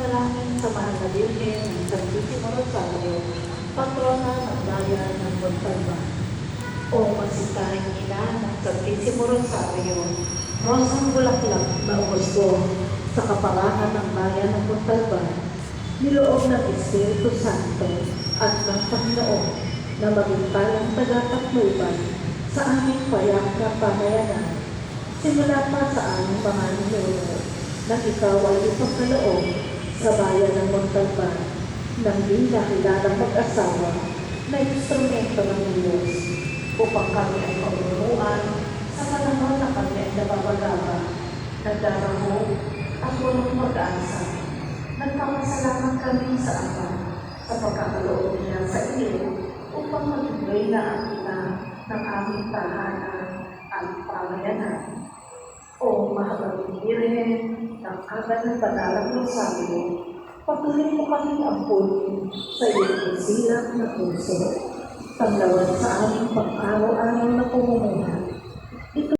Panalangin sa mahal na Birhen ng Santísimo Rosario, patrona ng bayan ng Montalban. O masitahing ina ng Santísimo Rosario, rosang bulaklak na umusgo sa kapalangan ng bayan ng Montalban, niloob ng Espiritu Santo at ng Panginoon na maging talang tagapagluban sa aming payak na pamayanan. Simula pa sa aming mga na ikaw ay ipagkaloob sa bayan ng Montalban nang di nakilalang mag-asawa na instrumento ng Diyos upang kami ay pagmunuan sa panahon na kami ay nababagaba, nagdaraho at walang mag-asa. Nagpapasalamat kami sa Ama sa pagkakaloob niya sa iyo upang magbigay na ang ina ng aming tahanan at pamayanan. Mahabang Birhen ng agad ng banalang Rosario, patuloy mo kaming ampunin sa iyong isilang na puso. Panglawan sa aming pumumuhay